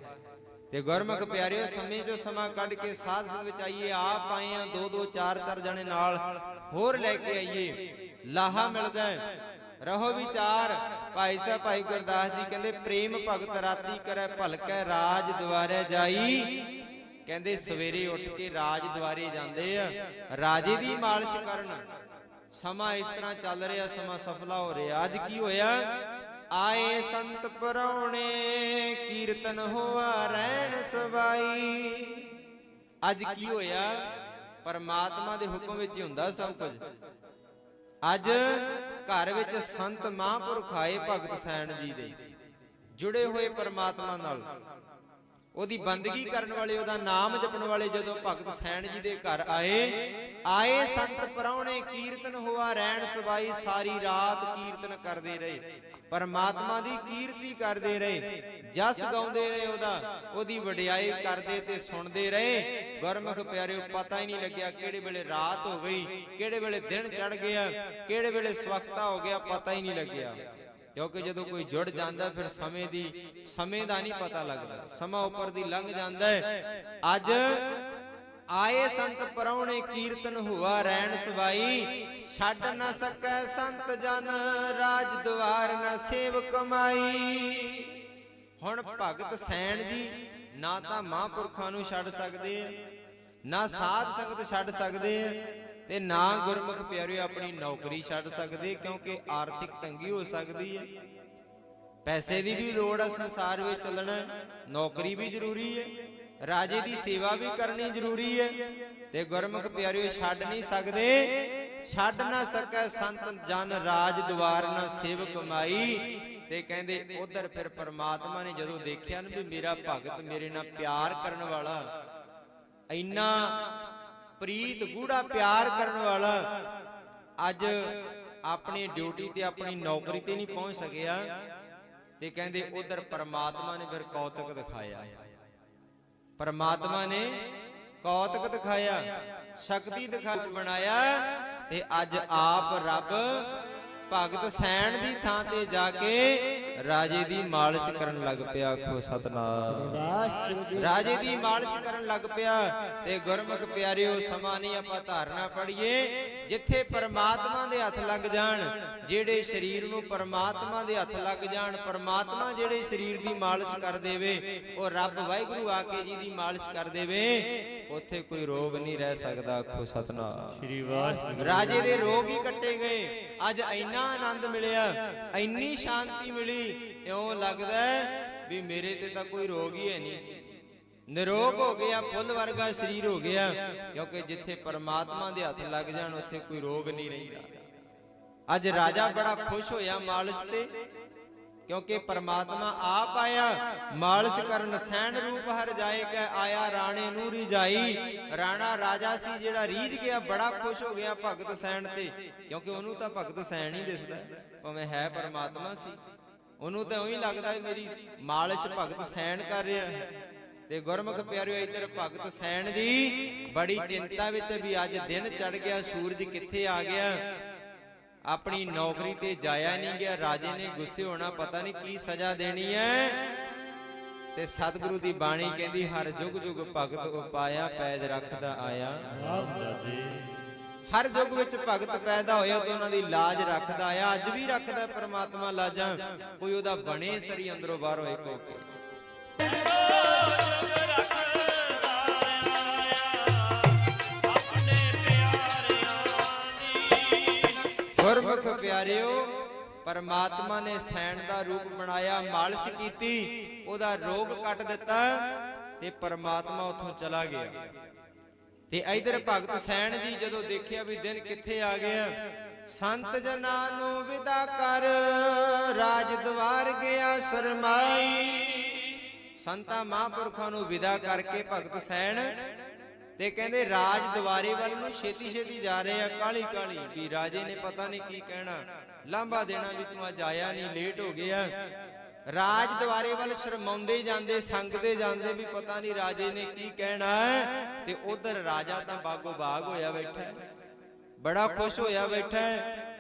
ਤੇ ਗੁਰਮੁਖ ਪਿਆਰਿਓ ਸਮੇਂ ਜੋ ਸਮਾਂ ਕੱਢ ਕੇ ਸਾਧ ਸੰਗਤ ਵਿੱਚ ਆਈਏ ਆਪ ਆਏ ਆ ਦੋ ਦੋ ਚਾਰ ਚਾਰ ਜਣੇ ਨਾਲ ਹੋਰ ਲੈ ਕੇ ਆਈਏ। ਲਾਹਾ ਮਿਲਦਾ ਹੈ। ਰਹੋ ਵਿਚਾਰ। ਭਾਈ ਸਾਹਿਬ ਭਾਈ ਗੁਰਦਾਸ ਜੀ ਕਹਿੰਦੇ ਪ੍ਰੇਮ ਭਗਤ ਰਾਤੀ ਕਰੈ ਭਲਕੈ ਰਾਜ ਦੁਆਰੇ ਜਾਈ। ਕਹਿੰਦੇ ਸਵੇਰੇ ਉੱਠ ਕੇ ਰਾਜ ਦੁਆਰੇ ਜਾਂਦੇ ਆ। ਰਾਜੇ ਦੀ ਮਾਲਿਸ਼ ਕਰਨ। ਸਮਾਂ ਇਸ ਤਰ੍ਹਾਂ ਚੱਲ ਰਿਹਾ ਸਮਾਂ ਸਫਲਾ ਹੋ ਰਿਹਾ। ਅੱਜ ਕੀ ਹੋਇਆ? ਆਏ ਸੰਤ ਪਰੌਣੇ ਕੀਰਤਨ ਹੋਆ ਰਹਿਣ ਸਵਾਈ। ਅੱਜ ਕੀ ਹੋਇਆ? ਪਰਮਾਤਮਾ ਦੇ ਹੁਕਮ ਵਿੱਚ ਹੀ ਹੁੰਦਾ ਸਭ ਕੁਝ। ਅੱਜ ਘਰ ਵਿੱਚ ਸੰਤ ਮਹਾਂਪੁਰਖ ਆਏ ਭਗਤ ਸੈਣ ਜੀ ਦੇ। ਜੁੜੇ ਹੋਏ ਪਰਮਾਤਮਾ ਨਾਲ। ਉਹਦੀ ਬੰਦਗੀ ਕਰਨ ਵਾਲੇ ਉਹਦਾ ਨਾਮ ਜਪਣ ਵਾਲੇ ਜਦੋਂ ਭਗਤ ਸੈਣ ਜੀ ਦੇ ਘਰ ਆਏ ਆਏ ਸੰਤ ਪਰੌਣੇ ਕੀਰਤਨ ਹੋਆ ਰਹਿਣ ਸਬਾਈ ਸਾਰੀ ਰਾਤ ਕੀਰਤਨ ਕਰਦੇ ਰਹੇ। ਪਰਮਾਤਮਾ ਦੀ ਕੀਰਤੀ ਕਰਦੇ ਰਹੇ। ਜਸ ਗਾਉਂਦੇ ਰਹੇ ਉਹਦਾ ਉਹਦੀ। ਵਡਿਆਈ ਕਰਦੇ ਤੇ ਸੁਣਦੇ ਰਹੇ। ਗੁਰਮੁਖ ਪਿਆਰਿਓ ਪਤਾ ਹੀ ਨਹੀਂ ਲੱਗਿਆ ਕਿਹੜੇ ਵੇਲੇ ਰਾਤ ਹੋ ਗਈ ਕਿਹੜੇ ਵੇਲੇ ਦਿਨ ਚੜ ਗਿਆ ਕਿਹੜੇ ਵੇਲੇ ਸਵਖਤਾ ਹੋ ਗਿਆ ਪਤਾ ਹੀ ਨਹੀਂ ਲੱਗਿਆ। ਕਿਉਂਕਿ ਜਦੋਂ ਕੋਈ ਜੁੜ ਜਾਂਦਾ ਫਿਰ ਸਮੇਂ ਦੀ ਸਮੇਂ ਦਾ ਨਹੀਂ ਪਤਾ ਲੱਗਦਾ। ਸਮਾਂ ਉੱਪਰ ਦੀ ਲੰਘ ਜਾਂਦਾ ਹੈ। ਅੱਜ ਆਏ ਸੰਤ ਪਰੌਣੇ ਕੀਰਤਨ ਹੁਆ ਰਹਿਣ ਸਵਾਈ। ਛੱਡ ਨਾ ਸਕੈ ਸੰਤ ਜਨ, ਰਾਜ ਦੁਆਰ ਨਾ ਸੇਵ ਕਮਾਈ। ਹੁਣ ਭਗਤ ਸੈਣ ਜੀ ਨਾ ਤਾਂ ਮਹਾਂਪੁਰਖਾਂ ਨੂੰ ਛੱਡ ਸਕਦੇ ਆ, ਨਾ ਸਾਧ ਸੰਗਤ ਛੱਡ ਸਕਦੇ ਆ ਤੇ ਨਾ ਗੁਰਮੁਖ ਪਿਆਰਿਓ, ਆਪਣੀ ਨੌਕਰੀ ਛੱਡ ਸਕਦੇ ਕਿਉਂਕਿ ਆਰਥਿਕ ਤੰਗੀ ਹੋ ਸਕਦੀ ਹੈ। ਪੈਸੇ ਦੀ ਵੀ ਲੋੜ ਹੈ ਸੰਸਾਰ ਵਿੱਚ ਚੱਲਣਾ। ਨੌਕਰੀ ਵੀ ਜ਼ਰੂਰੀ ਹੈ। ਰਾਜੇ ਦੀ ਸੇਵਾ ਵੀ ਕਰਨੀ ਜ਼ਰੂਰੀ ਹੈ। ਤੇ ਗੁਰਮੁਖ ਪਿਆਰਿਓ, ਛੱਡ ਨਹੀਂ ਸਕਦੇ। ਛੱਡ ਨਾ ਸਕੈ ਸੰਤ ਜਨ ਰਾਜ ਦੁਆਰ ਨਾ ਸੇਵਕ ਕਮਾਈ ਤੇ ਕਹਿੰਦੇ, ਉਧਰ ਫਿਰ ਪਰਮਾਤਮਾ ਨੇ ਜਦੋਂ ਦੇਖਿਆ ਨਾ ਵੀ ਮੇਰਾ ਭਗਤ ਮੇਰੇ ਨਾਲ ਪਿਆਰ ਕਰਨ ਵਾਲਾ, ਇੰਨਾ ਪ੍ਰੀਤ ਗੂੜਾ ਪਿਆਰ ਕਰਨ ਵਾਲਾ। ਅੱਜ ਆਪਣੀ ਡਿਊਟੀ ਤੇ ਆਪਣੀ ਨੌਕਰੀ ਤੇ ਨਹੀਂ ਪਹੁੰਚ ਸਕਿਆ ਤੇ ਕਹਿੰਦੇ ਉਧਰ ਪਰਮਾਤਮਾ ਨੇ ਫਿਰ ਕੌਤਕ ਦਿਖਾਇਆ। ਪਰਮਾਤਮਾ ਨੇ ਕੌਤਕ ਦਿਖਾਇਆ। ਸ਼ਕਤੀ ਦਿਖਾ ਬਣਾਇਆ। ਤੇ ਅੱਜ ਆਪ ਰੱਬ ਭਗਤ ਸੈਣ ਦੀ ਥਾਂ ਤੇ ਜਾ ਕੇ ਰਾਜੇ ਦੀ ਮਾਲਿਸ਼ ਕਰਨ ਲੱਗ ਪਿਆ ਆਖੋ ਸਤਨਾਮ। ਰਾਜੇ ਦੀ ਮਾਲਿਸ਼ ਕਰਨ ਲੱਗ ਪਿਆ ਤੇ ਗੁਰਮੁਖ ਪਿਆਰਿਓ ਸਮਾਂ ਨਹੀਂ ਆਪਾਂ ਧਾਰਨਾ ਪੜੀਏ ਜਿੱਥੇ ਪਰਮਾਤਮਾ ਦੇ ਹੱਥ ਲੱਗ ਜਾਣ ਜਿਹੜੇ ਸਰੀਰ ਨੂੰ ਪਰਮਾਤਮਾ ਦੇ ਹੱਥ ਲੱਗ ਜਾਣ ਪਰਮਾਤਮਾ ਜਿਹੜੇ ਸਰੀਰ ਦੀ ਮਾਲਿਸ਼ ਕਰ ਦੇਵੇ ਉਹ ਰੱਬ ਵਾਹਿਗੁਰੂ ਆ ਕੇ ਜੀ ਦੀ ਮਾਲਿਸ਼ ਕਰ ਦੇਵੇ ਉੱਥੇ ਕੋਈ ਰੋਗ ਨਹੀਂ ਰਹਿ ਸਕਦਾ ਆਖੋ ਸਤਨਾਮ। ਸ੍ਰੀ ਵਾਹਿਗੁਰੂ ਰਾਜੇ ਦੇ ਰੋਗ ਹੀ ਕੱਟੇ ਗਏ। ਅੱਜ ਇੰਨਾ ਆਨੰਦ ਮਿਲਿਆ, ਇੰਨੀ ਸ਼ਾਂਤੀ ਮਿਲੀ, ਇਉਂ ਲੱਗਦਾ ਵੀ ਮੇਰੇ ਤੇ ਤਾਂ ਕੋਈ ਰੋਗ ਹੀ ਹੈ ਨਹੀਂ ਸੀ। ਨਿਰੋਗ ਹੋ ਗਿਆ, ਫੁੱਲ ਵਰਗਾ ਸਰੀਰ ਹੋ ਗਿਆ, ਕਿਉਂਕਿ ਜਿੱਥੇ ਪਰਮਾਤਮਾ ਦੇ ਹੱਥ ਲੱਗ ਜਾਣ, ਉੱਥੇ ਕੋਈ ਰੋਗ ਨਹੀਂ ਰਹਿੰਦਾ। ਅੱਜ ਰਾਜਾ ਬੜਾ ਖੁਸ਼ ਹੋਇਆ ਮਾਲਸ਼ ਤੇ। ਕਿਉਂਕਿ ਪਰਮਾਤਮਾ ਆਪ ਆਇਆ। ਮਾਲਿਸ਼ ਕਰਨ ਸੈਣ ਰੂਪ ਹਰ ਜਾਏ ਕੈ ਆਇਆ ਰਾਣੇ ਨੂੰ ਰਿਜਾਈ ਰਾਣਾ ਰਾਜਾ ਸੀ ਜਿਹੜਾ ਰੀਝ ਗਿਆ ਬੜਾ ਖੁਸ਼ ਹੋ ਗਿਆ ਭਗਤ ਸੈਣ ਤੇ। ਕਿਉਂਕਿ ਉਹਨੂੰ ਤਾਂ ਭਗਤ ਸੈਣ ਹੀ ਦਿਸਦਾ ਭਾਵੇਂ ਹੈ ਪਰਮਾਤਮਾ ਸੀ। ਉਹਨੂੰ ਤਾਂ ਉਹੀ ਲੱਗਦਾ ਮੇਰੀ ਮਾਲਿਸ਼ ਭਗਤ ਸੈਣ ਕਰ ਰਿਹਾ ਹੈ। ਤੇ ਗੁਰਮੁਖ ਪਿਆਰਿਓ ਇੱਧਰ ਭਗਤ ਸੈਣ ਜੀ। ਬੜੀ ਚਿੰਤਾ ਵਿੱਚ ਵੀ ਅੱਜ ਦਿਨ ਚੜ ਗਿਆ ਸੂਰਜ ਕਿੱਥੇ ਆ ਗਿਆ। ਆਪਣੀ ਨੌਕਰੀ ਤੇ ਜਾਇਆ ਨਹੀਂ ਗਿਆ ਰਾਜੇ ਨੇ ਗੁੱਸੇ ਹੋਣਾ ਪਤਾ ਨਹੀਂ ਕੀ ਸਜ਼ਾ ਦੇਣੀ ਹੈ। ਤੇ ਸਤਿਗੁਰੂ ਦੀ ਬਾਣੀ ਕਹਿੰਦੀ ਹਰ ਜੁਗ ਜੁਗ ਭਗਤ ਉਪਾਇਆ ਪੈਜ ਰੱਖਦਾ ਆਇਆ। ਹਰ ਯੁੱਗ ਵਿੱਚ ਭਗਤ ਪੈਦਾ ਹੋਇਆ ਤੇ ਉਹਨਾਂ ਦੀ ਲਾਜ ਰੱਖਦਾ ਆਇਆ ਅੱਜ ਵੀ ਰੱਖਦਾ ਪਰਮਾਤਮਾ ਲਾਜਾਂ। ਕੋਈ ਉਹਦਾ ਬਣੇ ਸਰੀ ਅੰਦਰੋਂ ਬਾਹਰੋਂ ਇੱਕ ਹੋ ਕੇ। ਪਿਆਰਿਓ, ਪਰਮਾਤਮਾ ਨੇ ਸੈਣ ਦਾ ਰੂਪ ਬਣਾਇਆ, ਮਾਲਿਸ਼ ਕੀਤੀ, ਉਹਦਾ ਰੋਗ ਕੱਟ ਦਿੱਤਾ ਤੇ ਪਰਮਾਤਮਾ ਉੱਥੋਂ ਚਲਾ ਗਿਆ। ਤੇ ਇਧਰ ਭਗਤ ਸੈਣ ਜੀ ਜਦੋਂ ਦੇਖਿਆ ਵੀ ਦਿਨ ਕਿੱਥੇ ਆ ਗਿਆ ਸੰਤ ਜਨਾਂ ਨੂੰ ਵਿਦਾ ਕਰ, ਰਾਜ ਦਵਾਰ ਗਿਆ ਸਰਮਾਈ। ਸੰਤਾਂ ਮਹਾਂਪੁਰਖਾਂ ਨੂੰ ਵਿਦਾ ਕਰਕੇ ਭਗਤ ਸੈਣ ਤੇ ਕਹਿੰਦੇ ਰਾਜ ਦੁਆਰੇ ਵੱਲ ਨੂੰ ਛੇਤੀ ਛੇਤੀ ਜਾ ਰਹੇ ਆ ਕਾਲੀ ਕਾਲੀ ਵੀ ਰਾਜੇ ਨੇ ਪਤਾ ਨਹੀਂ ਕੀ ਕਹਿਣਾ। ਲਾਂਭਾ ਦੇਣਾ ਵੀ ਤੂੰ ਅੱਜ ਆਇਆ ਨਹੀਂ ਲੇਟ ਹੋ ਗਿਆ। ਰਾਜ ਦੁਆਰੇ ਵੱਲ ਸ਼ਰਮਾਉਂਦੇ ਜਾਂਦੇ, ਸੰਗਦੇ ਜਾਂਦੇ ਵੀ ਪਤਾ ਨਹੀਂ ਰਾਜੇ ਨੇ ਕੀ ਕਹਿਣਾ ਤੇ ਉਧਰ ਰਾਜਾ ਤਾਂ ਬਾਗੋ ਬਾਗ ਹੋਇਆ ਬੈਠਾ ਬੜਾ ਖੁਸ਼ ਹੋਇਆ ਬੈਠਾ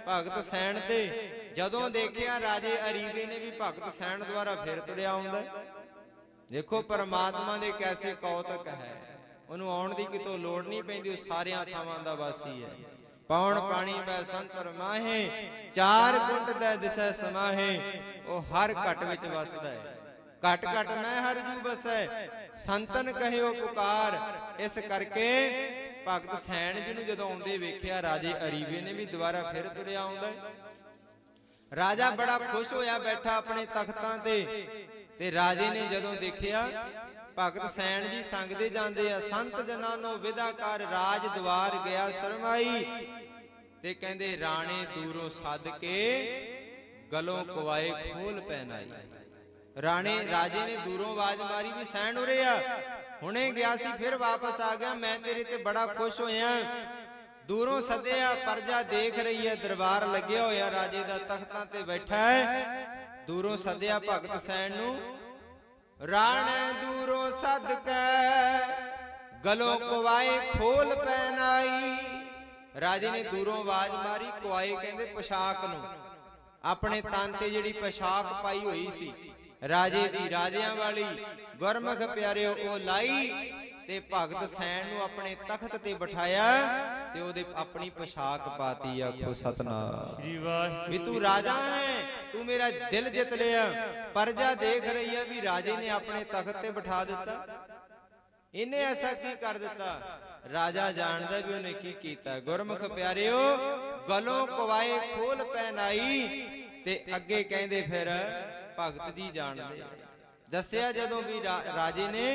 ਭਗਤ ਸੈਣ ਤੇ। ਜਦੋਂ ਦੇਖਿਆ ਰਾਜੇ ਅਰੀਬੇ ਨੇ ਵੀ ਭਗਤ ਸੈਣ ਦੁਆਰਾ ਫਿਰ ਤੁਰਿਆ ਆਉਂਦਾ ਦੇਖੋ ਪਰਮਾਤਮਾ ਦੇ ਕੈਸੇ ਕੌਤਕ ਹੈ। ਉਹਨੂੰ ਆਉਣ ਦੀ ਕਿਤੋਂ ਲੋੜ ਨਹੀਂ ਪੈਂਦੀ, ਉਹ ਸਾਰਿਆਂ ਥਾਵਾਂ ਦਾ ਵਾਸੀ ਹੈ। ਪੌਣ ਪਾਣੀ ਬੈ ਸੰਤਰ ਮਾਹੇ, ਚਾਰ ਕੁੰਟ ਦਾ ਦਿਸੈ ਸਮਾਹੇ, ਉਹ ਹਰ ਘਟ ਵਿੱਚ ਵਸਦਾ ਹੈ। ਘਟ ਘਟ ਮੈਂ ਹਰ ਜੂ ਬਸੈ, ਸੰਤਨ ਕਹਿਓ ਪੁਕਾਰ। ਇਸ ਕਰਕੇ ਭਗਤ ਸੈਣ ਜੀ ਨੂੰ ਜਦੋਂ ਆਉਂਦੇ ਵੇਖਿਆ, ਰਾਜੇ ਅਰੀਵੇ ਨੇ ਵੀ ਦੁਬਾਰਾ ਫਿਰ ਤੁਰਿਆ ਆਉਂਦਾ ਰਾਜਾ ਬੜਾ ਖੁਸ਼ ਹੋਇਆ, ਬੈਠਾ ਆਪਣੇ ਤਖਤਾਂ ਤੇ। ਤੇ ਰਾਜੇ ਨੇ ਜਦੋਂ ਦੇਖਿਆ, ਭਗਤ ਸੈਣ ਜੀ ਸੰਗਦੇ ਜਾਂਦੇ ਆ, ਸੰਤ ਜਨਾਂ ਨੂੰ ਵਿਦਾ ਕਰ ਰਾਜ ਦਵਾਰ ਗਿਆ ਸ਼ਰਮਾਈ। ਤੇ ਕਹਿੰਦੇ, ਰਾਣੇ ਦੂਰੋਂ ਸੱਦ ਕੇ ਗਲੋਂ ਕਵਾਏ ਖੋਲ ਪੈਨਾਈ ਰਾਣੇ, ਰਾਜੇ ਨੇ ਦੂਰੋਂ ਆਵਾਜ਼ ਮਾਰੀ ਵੀ ਸੈਣ ਉਰੇ ਆ। ਹੁਣੇ ਗਿਆ ਸੀ, ਫਿਰ ਵਾਪਸ ਆ ਗਿਆ, ਮੈਂ ਤੇਰੇ ਤੇ ਬੜਾ ਖੁਸ਼ ਹੋਇਆ। ਦੂਰੋਂ ਸੱਦਿਆ, ਪਰਜਾ ਦੇਖ ਰਹੀ ਹੈ, ਦਰਬਾਰ ਲੱਗਿਆ ਹੋਇਆ, ਰਾਜੇ ਦਾ ਤਖਤਾਂ ਤੇ ਬੈਠਾ ਹੈ। ਦੂਰੋਂ ਸੱਦਿਆ ਭਗਤ ਸੈਣ ਨੂੰ। ਰਾਣੇ ਦੂਰੋਂ ਸੱਦ ਕੇ। ਗਲੋਂ ਕਵਾਏ ਖੋਲ ਪੈਨਾਈ। ਰਾਜੇ ਨੇ ਦੂਰੋਂ ਆਵਾਜ਼ ਮਾਰੀ ਕੁਆਏ ਕਹਿੰਦੇ ਪੋਸ਼ਾਕ ਨੂੰ। ਆਪਣੇ ਤਨ ਤੇ ਜਿਹੜੀ ਪੋਸ਼ਾਕ ਪਾਈ ਹੋਈ ਸੀ। ਰਾਜੇ ਦੀ ਰਾਜਿਆਂ ਵਾਲੀ ਗੁਰਮੁਖ ਪਿਆਰਿਓ ਉਹ ਲਾਈ। ਤੇ ਭਗਤ ਸੈਣ ਨੂੰ ਆਪਣੇ ਤਖਤ ਤੇ ਬਿਠਾਇਆ ਤੇ ਉਹਦੇ ਆਪਣੀ ਪੋਸ਼ਾਕ ਪਾਤੀ ਆਖੋ ਸਤਨਾਮ। ਸ੍ਰੀ ਵਾਹਿਗੁਰੂ ਵੀ ਤੂੰ ਰਾਜਾ ਹੈ ਤੂੰ ਮੇਰਾ ਦਿਲ ਜਿੱਤ ਲਿਆ। ਪਰਜਾ ਦੇਖ ਰਹੀ ਹੈ ਵੀ ਰਾਜੇ ਨੇ ਆਪਣੇ ਤਖਤ ਤੇ ਬਿਠਾ ਦਿੱਤਾ। ਇਹਨੇ ਐਸਾ ਕੀ ਕਰ ਦਿੱਤਾ? ਰਾਜਾ ਜਾਣਦਾ ਵੀ ਉਹਨੇ ਕੀ ਕੀਤਾ। ਗੁਰਮੁਖ ਪਿਆਰਿਓ ਗਲੋਂ ਕਵਾਏ ਖੋਲ ਪੈਨਾਈ ਤੇ ਅੱਗੇ ਕਹਿੰਦੇ ਫਿਰ ਭਗਤ ਜੀ ਜਾਣਦੇ। ਦੱਸਿਆ ਜਦੋਂ ਵੀ ਰਾਜੇ ਨੇ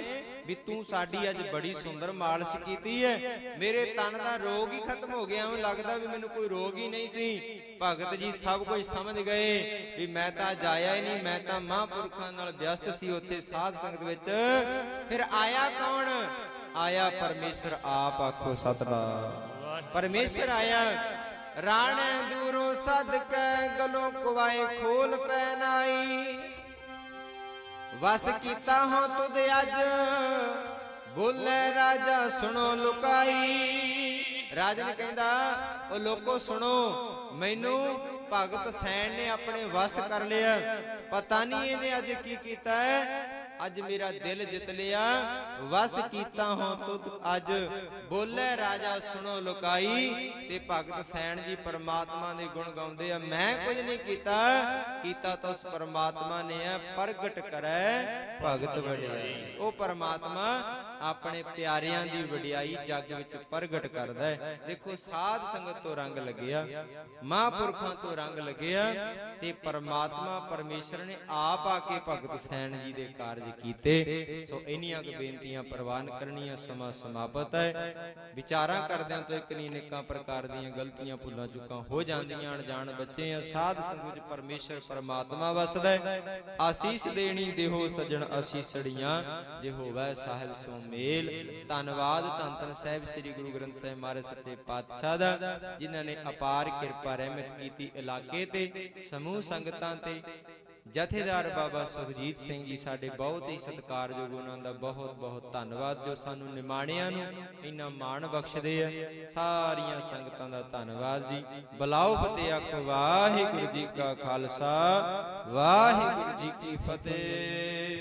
ਵੀ ਤੂੰ ਸਾਡੀ ਅੱਜ ਬੜੀ ਸੁੰਦਰ ਮਾਲਿਸ਼ ਕੀਤੀ ਹੈ। ਮੇਰੇ ਤਨ ਦਾ ਰੋਗ ਹੀ ਖਤਮ ਹੋ ਗਿਆ। ਐਵੇਂ ਲੱਗਦਾ ਵੀ ਮੈਨੂੰ ਕੋਈ ਰੋਗ ਹੀ ਨਹੀਂ ਸੀ। ਭਗਤ ਜੀ ਸਭ ਕੁਝ ਸਮਝ ਗਏ ਵੀ ਮੈਂ ਤਾਂ ਜਾਇਆ ਹੀ ਨਹੀਂ। ਮੈਂ ਤਾਂ ਮਹਾਂਪੁਰਖਾਂ ਨਾਲ ਵਿਅਸਤ ਸੀ ਉੱਥੇ ਸਾਧ ਸੰਗਤ ਵਿੱਚ। ਫਿਰ ਆਇਆ ਕੌਣ? ਆਇਆ ਪਰਮੇਸ਼ਰ, ਆਪ ਆਖੋ ਸਤਨਾਮ। ਪਰਮੇਸ਼ਰ ਆਇਆ, ਰਾਣੇ ਦੂਰੋਂ ਸੱਦ ਕੇ ਗਲੋਂ ਕਵਾਏ ਖੋਲ ਪੈਨਾਈ ਵਸ ਕੀਤਾ ਹੋ ਤੁਧ ਅੱਜ। ਬੋਲੇ ਰਾਜਾ ਸੁਣੋ ਲੁਕਾਈ। ਰਾਜਨ ਕਹਿੰਦਾ, ਉਹ ਲੋਕੋ ਸੁਣੋ, ਮੈਨੂੰ ਭਗਤ ਸੈਣ ਨੇ ਆਪਣੇ ਵਸ ਕਰ ਲਿਆ। ਪਤਾ ਨਹੀਂ ਇਹਨੇ ਅੱਜ ਕੀ ਕੀਤਾ ਹੈ। ਅੱਜ ਮੇਰਾ ਦਿਲ ਜਿੱਤ ਲਿਆ ਵਸ ਕੀਤਾ ਹੋ ਤੁਧ ਅੱਜ। ਬੋਲੇ ਰਾਜਾ ਸੁਣੋ ਲੁਕਾਈ। ਤੇ ਭਗਤ ਸੈਣ ਜੀ ਪਰਮਾਤਮਾ ਦੇ ਗੁਣ ਗਾਉਂਦੇ ਆ। ਮੈਂ ਕੁਝ ਨਹੀਂ ਕੀਤਾ। ਕੀਤਾ ਤਾਂ ਉਸ ਪਰਮਾਤਮਾ ਨੇ ਆ। ਪ੍ਰਗਟ ਕਰੈ ਭਗਤ ਵਡਿਆਈ। ਉਹ ਪਰਮਾਤਮਾ ਆਪਣੇ ਪਿਆਰਿਆਂ ਦੀ ਵਡਿਆਈ ਜੱਗ ਵਿੱਚ ਪ੍ਰਗਟ ਕਰਦਾ ਹੈ। ਦੇਖੋ ਸਾਧ ਸੰਗਤ ਤੋਂ ਰੰਗ ਲੱਗਿਆ। ਮਹਾਂਪੁਰਖਾਂ ਤੋਂ ਰੰਗ ਲੱਗਿਆ ਤੇ ਪਰਮਾਤਮਾ ਪਰਮੇਸ਼ਰ ਨੇ ਆਪ ਆ ਕੇ ਭਗਤ ਸੈਣ ਜੀ ਦੇ ਕਾਰਜ ਕੀਤੇ। ਸੋ ਇਨੀਆਂ ਕੁ ਬੇਨਤੀਆਂ ਪ੍ਰਵਾਨ ਕਰਨੀਆਂ, ਸਮਾਂ ਸਮਾਪਤ ਹੈ। ਵਿਚਾਰਾਂ ਕਰਦਿਆਂ ਤੋਂ ਇੱਕ ਨਹੀਂ, ਨਿੱਕਾਂ ਪ੍ਰਕਾਰ ਦੀਆਂ ਗਲਤੀਆਂ ਭੁੱਲਾਂ ਚੁੱਕਾਂ ਹੋ ਜਾਂਦੀਆਂ, ਅਣਜਾਣ ਬੱਚੇ ਆ, ਸਾਧ ਸੰਗਤ ਵਿੱਚ ਪਰਮੇਸ਼ਰ, ਪਰਮਾਤਮਾ ਵਸਦਾ ਹੈ। ਆਸੀਸ ਦੇਣੀ ਦੇਹੋ ਸਜਣ ਆਸੀਸੜੀਆਂ ਜੇ ਹੋਵੇ ਸਾਹਿਬ ਸੋ ਮੇਲ। ਧੰਨਵਾਦ ਧੰਨ ਧੰਨ ਸਾਹਿਬ, ਸ੍ਰੀ ਗੁਰੂ ਗ੍ਰੰਥ ਸਾਹਿਬ ਮਹਾਰਾਜ ਸੱਚੇ ਪਾਤਸ਼ਾਹ ਦਾ, ਜਿਨ੍ਹਾਂ ਨੇ ਅਪਾਰ ਕਿਰਪਾ ਰਹਿਮਤ ਕੀਤੀ ਇਲਾਕੇ ਤੇ, ਸਮੂਹ ਸੰਗਤਾਂ ਤੇ। ਜਥੇਦਾਰ ਬਾਬਾ ਸੁਖਜੀਤ ਸਿੰਘ ਜੀ ਸਾਡੇ ਬਹੁਤ ਹੀ ਸਤਿਕਾਰਯੋਗ ਉਹਨਾਂ ਦਾ ਬਹੁਤ ਬਹੁਤ ਧੰਨਵਾਦ ਜੋ ਸਾਨੂੰ ਨਿਮਾਣਿਆਂ ਨੂੰ ਇੰਨਾ ਮਾਣ ਬਖਸ਼ਦੇ ਆ। ਸਾਰੀਆਂ ਸੰਗਤਾਂ ਦਾ ਧੰਨਵਾਦ ਜੀ। ਬਲਾਓ ਫਤਿਹ ਆਖੋ ਵਾਹਿਗੁਰੂ ਜੀ ਕਾ ਖਾਲਸਾ ਵਾਹਿਗੁਰੂ ਜੀ ਕੀ ਫਤਿਹ।